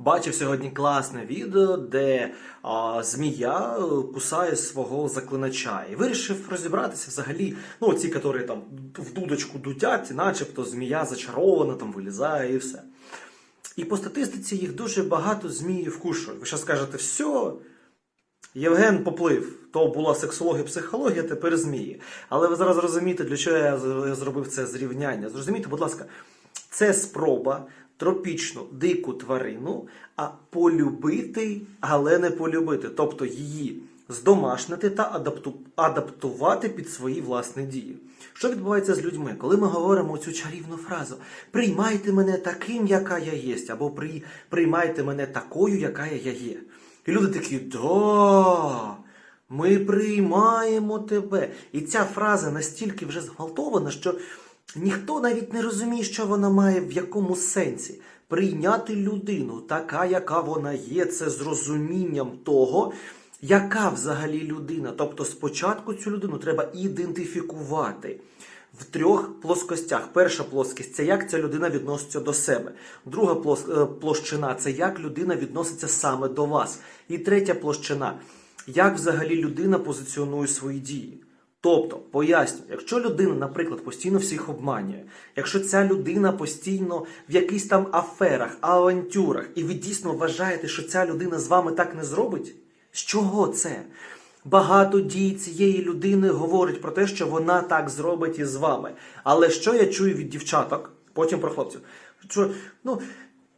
Бачив сьогодні класне відео, де а, змія кусає свого заклинача. І вирішив розібратися взагалі. Ну, ці, які там в дудочку дудять, начебто змія зачарована, там вилізає і все. І по статистиці їх дуже багато змії вкушують. Ви ще скажете, все, Євген поплив. То була сексологія, психологія, тепер змії. Але ви зараз розумієте, для чого я зробив це зрівняння. Зрозумійте, будь ласка, це спроба тропічну дику тварину, а полюбити, але не полюбити. Тобто її здомашнити та адапту- адаптувати під свої власні дії. Що відбувається з людьми, коли ми говоримо цю чарівну фразу Приймайте мене таким, яка я єсть, або «При- приймайте мене такою, яка я є. І люди такі, да, ми приймаємо тебе. І ця фраза настільки вже зґвалтована, що ніхто навіть не розуміє, що вона має в якому сенсі. Прийняти людину, така, яка вона є, це з розумінням того, яка взагалі людина. Тобто спочатку цю людину треба ідентифікувати в трьох плоскостях. Перша плоскість це як ця людина відноситься до себе. Друга е, площина це як людина відноситься саме до вас. І третя площина як взагалі людина позиціонує свої дії. Тобто, поясню, якщо людина, наприклад, постійно всіх обманює, якщо ця людина постійно в якихось там аферах, авантюрах, і ви дійсно вважаєте, що ця людина з вами так не зробить, з чого це? Багато дій цієї людини говорить про те, що вона так зробить і з вами. Але що я чую від дівчаток, потім про хлопців, що ну.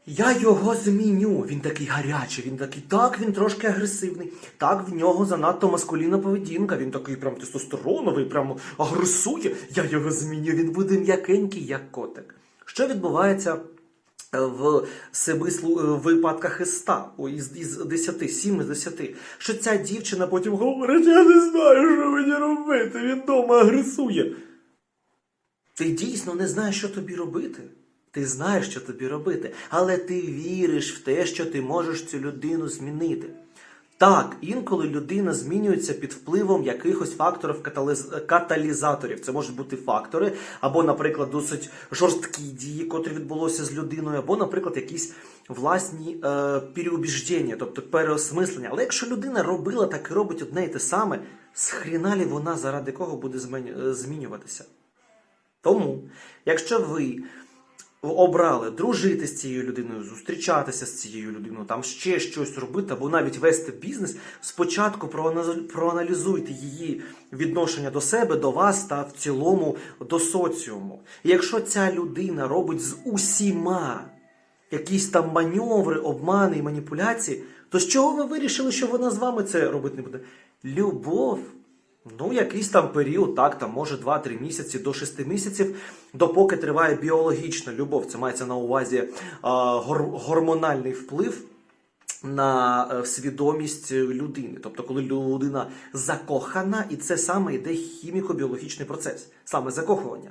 Я його зміню. Він такий гарячий, він такий, так, він трошки агресивний. Так, в нього занадто маскулінна поведінка. Він такий прям тестостероновий, прямо агресує. Я його зміню, він буде м'якенький, як котик. Що відбувається е, в семи е, випадках із ста, о, із, із десяти, сім із десяти, що ця дівчина потім говорить, я не знаю, що мені робити, він вдома агресує. Ти дійсно не знаєш, що тобі робити. Ти знаєш, що тобі робити, але ти віриш в те, що ти можеш цю людину змінити. Так, інколи людина змінюється під впливом якихось факторів каталізаторів. Це можуть бути фактори, або, наприклад, досить жорсткі дії, котрі відбулося з людиною, або, наприклад, якісь власні е, переубіждення, тобто переосмислення. Але якщо людина робила так і робить одне і те саме, схріналі вона заради кого буде змінюватися? Тому, якщо ви обрали дружити з цією людиною, зустрічатися з цією людиною, там ще щось робити, або навіть вести бізнес, спочатку проаналізуйте її відношення до себе, до вас та в цілому до соціуму. І якщо ця людина робить з усіма якісь там маневри, обмани і маніпуляції, то з чого ви вирішили, що вона з вами це робити не буде? Любов. Ну, якийсь там період, так, там може 2-3 місяці до 6 місяців, допоки триває біологічна любов. Це мається на увазі а, гор- гормональний вплив на е, свідомість людини. Тобто, коли людина закохана, і це саме йде хіміко-біологічний процес, саме закохування.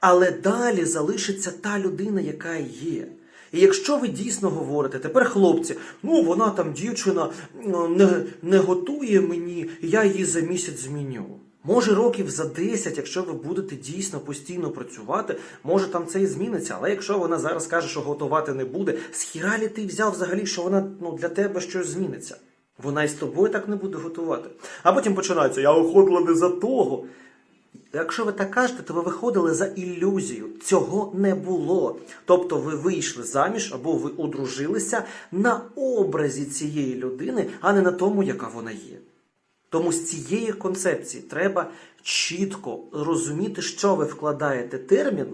Але далі залишиться та людина, яка є. І якщо ви дійсно говорите, тепер хлопці, ну вона там дівчина не, не готує мені, я її за місяць зміню. Може, років за 10, якщо ви будете дійсно постійно працювати, може там це і зміниться. Але якщо вона зараз каже, що готувати не буде, з хіралі ти взяв взагалі, що вона ну, для тебе щось зміниться. Вона і з тобою так не буде готувати. А потім починається: я виходила не за того. Якщо ви так кажете, то ви виходили за ілюзію. Цього не було. Тобто ви вийшли заміж або ви одружилися на образі цієї людини, а не на тому, яка вона є. Тому з цієї концепції треба чітко розуміти, що ви вкладаєте термін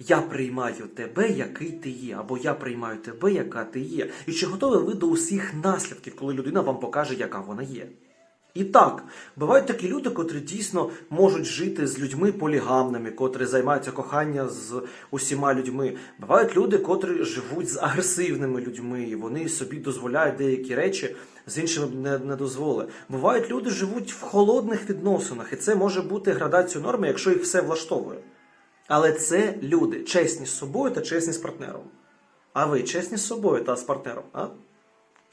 Я приймаю тебе, який ти є, або я приймаю тебе, яка ти є. І чи готові ви до усіх наслідків, коли людина вам покаже, яка вона є? І так, бувають такі люди, котрі дійсно можуть жити з людьми полігамними, котрі займаються кохання з усіма людьми. Бувають люди, котрі живуть з агресивними людьми, і вони собі дозволяють деякі речі, з іншими не, не дозволили. Бувають люди, живуть в холодних відносинах, і це може бути градацію норми, якщо їх все влаштовує. Але це люди чесні з собою та чесні з партнером. А ви чесні з собою та з партнером, а?